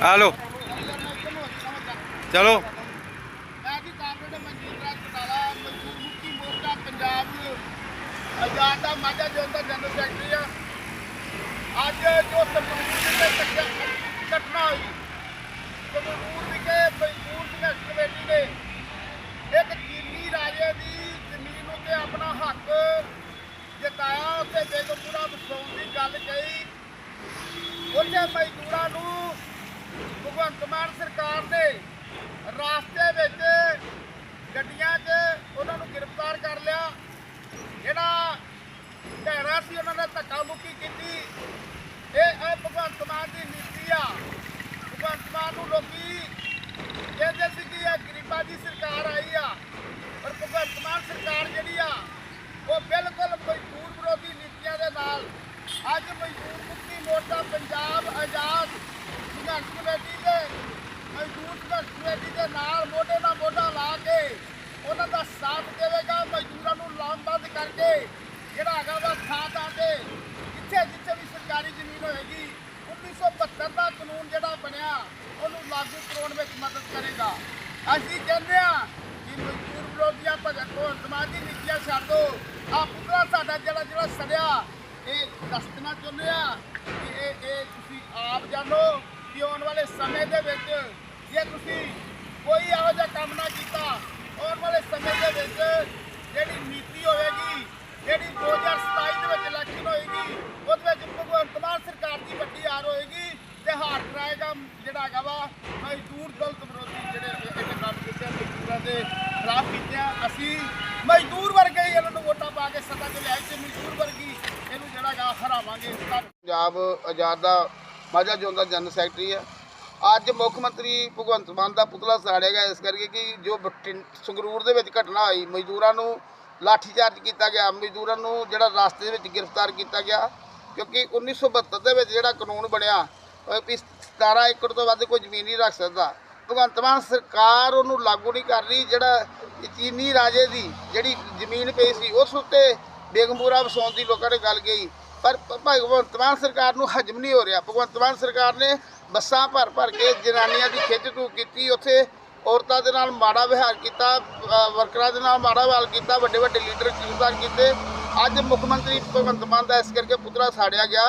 ਆ ਲੋ ਚਲੋ। ਮੈਂ ਕੀ ਕਾਂਗਰਸ ਮਨਜੀਤ ਰਾਜ ਘਟਾਲਾ ਮਜ਼ਦੂਰ ਮੁਕਤੀ ਮੋਰਚਾ, ਪੰਜਾਬ ਆਜ਼ਾਦ ਦਾ ਮਾਝਾ ਜੋਨ ਦਾ ਜਨਰਲ ਸੈਕਟਰੀ ਆ। ਅੱਜ ਜੋ ਸੰਗਰੂਰ ਦੇ ਟੱਕਰ ਘਟਨਾ ਹੋਈ ਸੰਗਰੂਰ ਵਿਖੇ ਮਜ਼ਦੂਰ ਸੰਘਰਸ਼ ਕਮੇਟੀ ਨੇ ਇੱਕ ਚੀਨੀ ਰਾਜੇ ਦੀ ਜ਼ਮੀਨ ਉੱਤੇ ਆਪਣਾ ਹੱਕ ਜਤਾਇਆ ਉੱਤੇ ਬੇਗਮਪੁਰਾ ਵਸਾਉਣ ਦੀ ਗੱਲ ਕਹੀ। ਉਹਨੇ ਮਜ਼ਦੂਰਾਂ ਨੂੰ ਭਗਵੰਤ ਮਾਨ ਸਰਕਾਰ ਨੇ ਰਾਸਤੇ ਵਿੱਚ ਗੱਡੀਆਂ 'ਚ ਉਹਨਾਂ ਨੂੰ ਗ੍ਰਿਫਤਾਰ ਕਰ ਲਿਆ। ਜਿਹੜਾ ਢਹਿਰਾ ਸੀ ਉਹਨਾਂ ਨੇ ਧੱਕਾ ਮੁੱਕੀ ਕੀਤੀ। ਇਹ ਇਹ ਭਗਵੰਤ ਮਾਨ ਦੀ ਨੀਤੀ ਆ ਭਗਵੰਤ ਮਾਨ ਨੂੰ ਲੋਕੀ ਕਹਿੰਦੇ ਸੀ ਕਿ ਇਹ ਗਰੀਬਾਂ ਦੀ ਸਰਕਾਰ ਆਈ ਆ ਪਰ ਭਗਵੰਤ ਮਾਨ ਸਰਕਾਰ ਜਿਹੜੀ ਆ ਉਹ ਬਿਲਕੁਲ ਮਜ਼ਦੂਰ ਵਿਰੋਧੀ ਨੀਤੀਆਂ ਦੇ ਨਾਲ ਅੱਜ ਮਜ਼ਦੂਰ ਮੁਕਤੀ ਮੋਰਚਾ ਪੰਜਾਬ ਆਜ਼ਾਦ ਸੰਘਰਸ਼ ਕਮੇਟੀ ਦੇ ਮਜ਼ਦੂਰ ਸੰਘਰਸ਼ ਕਮੇਟੀ ਦੇ ਨਾਲ ਮੋਢੇ ਨਾਲ ਮੋਢਾ ਲਾ ਕੇ ਉਹਨਾਂ ਦਾ ਸਾਥ ਦੇਵੇਗਾ ਮਜ਼ਦੂਰਾਂ ਨੂੰ ਲਾਮਬੰਦ ਕਰਕੇ ਜਿਹੜਾ ਹੈਗਾ ਵਾ ਥਾਂ ਥਾਂ ਤੇ ਜਿੱਥੇ ਜਿੱਥੇ ਵੀ ਸਰਕਾਰੀ ਜ਼ਮੀਨ ਹੋਏਗੀ 1972 ਦਾ ਕਾਨੂੰਨ ਜਿਹੜਾ ਬਣਿਆ ਉਹਨੂੰ ਲਾਗੂ ਕਰਾਉਣ ਵਿੱਚ ਮਦਦ ਕਰੇਗਾ ਅਸੀਂ ਕਹਿੰਦੇ ਆ ਕਿ ਮਜ਼ਦੂਰ ਵਿਰੋਧੀਆਂ ਭਗਤ ਤੋਂ ਸਮਾਜੀ ਨੀਤੀਆਂ ਛੱਡੋ ਆ ਪੁੱਤਰਾ ਸਾਡਾ ਜਿਹੜਾ ਜਿਹੜਾ ਸੜਿਆ, ਇਹ ਦੱਸਣਾ ਚਾਹੁੰਦੇ ਆ ਕਿ ਇਹ ਇਹ ਤੁਸੀਂ ਆਪ ਜਾਣੋ ਕਿ ਆਉਣ ਵਾਲੇ ਸਮੇਂ ਦੇ ਵਿੱਚ ਜੇ ਤੁਸੀਂ ਕੋਈ ਇਹੋ ਜਿਹਾ ਕੰਮ ਨਾ ਕੀਤਾ, ਆਉਣ ਵਾਲੇ ਸਮੇਂ ਦੇ ਵਿੱਚ ਜਿਹੜੀ ਨੀਤੀ ਹੋਵੇਗੀ ਜਿਹੜੀ 2027 ਦੇ ਵਿੱਚ ਇਲੈਕਸ਼ਨ ਹੋਏਗੀ, ਉਹਦੇ ਵਿੱਚ ਭਗਵੰਤ ਮਾਨ ਸਰਕਾਰ ਦੀ ਵੱਡੀ ਹਾਰ ਹੋਏਗੀ ਤੇ ਹਾਰ ਕਰਾਏਗਾ ਜਿਹੜਾ ਹੈਗਾ ਵਾ ਮਜ਼ਦੂਰ ਦਲਤ ਵਿਰੋਧੀ ਜਿਹੜੇ ਇਹ- ਇਹ ਕੀਤੇ ਦੇ ਖਿਲਾਫ ਕੀਤੇ ਅਸੀਂ ਮਜ਼ਦੂਰ ਵਰਗੇ ਹੀ ਇਹਨਾਂ ਨੂੰ ਵੋਟਾਂ ਪਾ ਕੇ ਸੱਤਾ 'ਚ ਲਿਆਏ ਤੇ ਮਜ਼ਦੂਰ ਵਰਗੀ ਇਹਨੂੰ ਜਿਹੜਾ ਹਰਾਵਾਂਗੇ। ਪੰਜਾਬ ਆਜ਼ਾਦ ਦਾ, ਮਾਝਾ ਜੋਨ ਦਾ ਜਨਰਲ ਸੈਕਟਰੀ ਆ ਅੱਜ ਮੁੱਖ ਮੰਤਰੀ ਭਗਵੰਤ ਮਾਨ ਦਾ ਪੁਤਲਾ ਸਾੜਿਆ ਗਿਆ, ਇਸ ਕਰਕੇ ਕਿ ਜੋ ਸੰਗਰੂਰ ਦੇ ਵਿੱਚ ਘਟਨਾ ਹੋਈ, ਮਜ਼ਦੂਰਾਂ ਨੂੰ ਲਾਠੀਚਾਰਜ ਕੀਤਾ ਗਿਆ, ਮਜ਼ਦੂਰਾਂ ਨੂੰ ਜਿਹੜਾ ਰਸਤੇ ਦੇ ਵਿੱਚ ਗ੍ਰਿਫਤਾਰ ਕੀਤਾ ਗਿਆ, ਕਿਉਂਕਿ 1972 ਦੇ ਵਿੱਚ ਜਿਹੜਾ ਕਾਨੂੰਨ ਬਣਿਆ ਅਹ ਵੀ 17 ਏਕੜ ਤੋਂ ਵੱਧ ਕੋਈ ਜ਼ਮੀਨ ਨਹੀਂ ਰੱਖ ਸਕਦਾ। ਭਗਵੰਤ ਮਾਨ ਸਰਕਾਰ ਉਹਨੂੰ ਲਾਗੂ ਨਹੀਂ ਕਰ ਰਹੀ, ਜਿਹੜਾ ਚੀਨੀ ਰਾਜੇ ਦੀ ਜਿਹੜੀ ਜ਼ਮੀਨ ਪਈ ਸੀ, ਉਸ ਉੱਤੇ ਬੇਗਮਪੁਰਾ ਵਸਾਉਣ ਦੀ ਲੋਕਾਂ ਨੇ ਗੱਲ ਕਹੀ। ਪਰ ਭਗਵੰਤ ਮਾਨ ਸਰਕਾਰ ਨੂੰ ਹਜਮ ਨਹੀਂ ਹੋ ਰਿਹਾ। ਭਗਵੰਤ ਮਾਨ ਸਰਕਾਰ ਨੇ ਬੱਸਾਂ ਭਰ ਭਰ ਕੇ ਜਨਾਨੀਆਂ ਦੀ ਖਿੱਚ ਤੂ ਕੀਤੀ, ਉੱਥੇ ਔਰਤਾਂ ਦੇ ਨਾਲ ਮਾੜਾ ਵਿਹਾਰ ਕੀਤਾ ਵਰਕਰਾਂ ਦੇ ਨਾਲ ਮਾੜਾ ਵਿਹਾਰ ਕੀਤਾ, ਵੱਡੇ ਵੱਡੇ ਲੀਡਰ ਗ੍ਰਿਫਤਾਰ ਕੀਤੇ। ਅੱਜ ਮੁੱਖ ਮੰਤਰੀ ਭਗਵੰਤ ਮਾਨ ਦਾ ਇਸ ਕਰਕੇ ਪੁਤਲਾ ਸਾੜਿਆ ਗਿਆ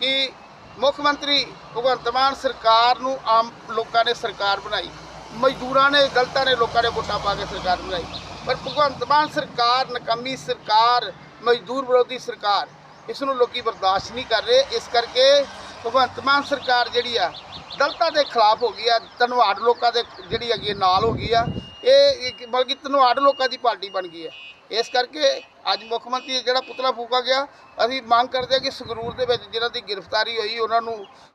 ਕਿ ਮੁੱਖ ਮੰਤਰੀ ਭਗਵੰਤ ਮਾਨ ਸਰਕਾਰ ਨੂੰ ਆਮ ਲੋਕਾਂ ਨੇ ਸਰਕਾਰ ਬਣਾਈ। ਮਜ਼ਦੂਰਾਂ ਨੇ ਦਲਤਾਂ ਨੇ ਲੋਕਾਂ ਨੇ ਵੋਟਾਂ ਪਾ ਕੇ ਸਰਕਾਰ ਬਣਾਈ। ਪਰ ਭਗਵੰਤ ਮਾਨ ਸਰਕਾਰ, ਨਕਾਮੀ ਸਰਕਾਰ, ਮਜ਼ਦੂਰ ਵਿਰੋਧੀ ਸਰਕਾਰ, ਇਸ ਨੂੰ ਲੋਕੀ ਬਰਦਾਸ਼ਤ ਨਹੀਂ ਕਰ ਰਹੇ। ਇਸ ਕਰਕੇ ਭਗਵੰਤ ਮਾਨ ਸਰਕਾਰ ਜਿਹੜੀ ਆ ਦਲਤਾਂ ਦੇ ਖਿਲਾਫ ਹੋ ਗਈ ਆ ਧਨਵਾੜ ਲੋਕਾਂ ਦੇ ਜਿਹੜੀ ਹੈਗੀ ਆ, ਨਾਲ ਹੋ ਗਈ ਆ। ਇਹ ਬਲਕਿ ਧਨਵਾੜ ਲੋਕਾਂ ਦੀ ਪਾਰਟੀ ਬਣ ਗਈ ਆ। ਇਸ ਕਰਕੇ ਅੱਜ ਮੁੱਖ ਮੰਤਰੀ ਜਿਹੜਾ ਪੁਤਲਾ ਫੂਕਾ ਗਿਆ, ਅਸੀਂ ਮੰਗ ਕਰਦੇ ਹਾਂ ਕਿ ਸੰਗਰੂਰ ਦੇ ਵਿੱਚ ਜਿਨ੍ਹਾਂ ਦੀ ਗ੍ਰਿਫਤਾਰੀ ਹੋਈ, ਉਹਨਾਂ ਨੂੰ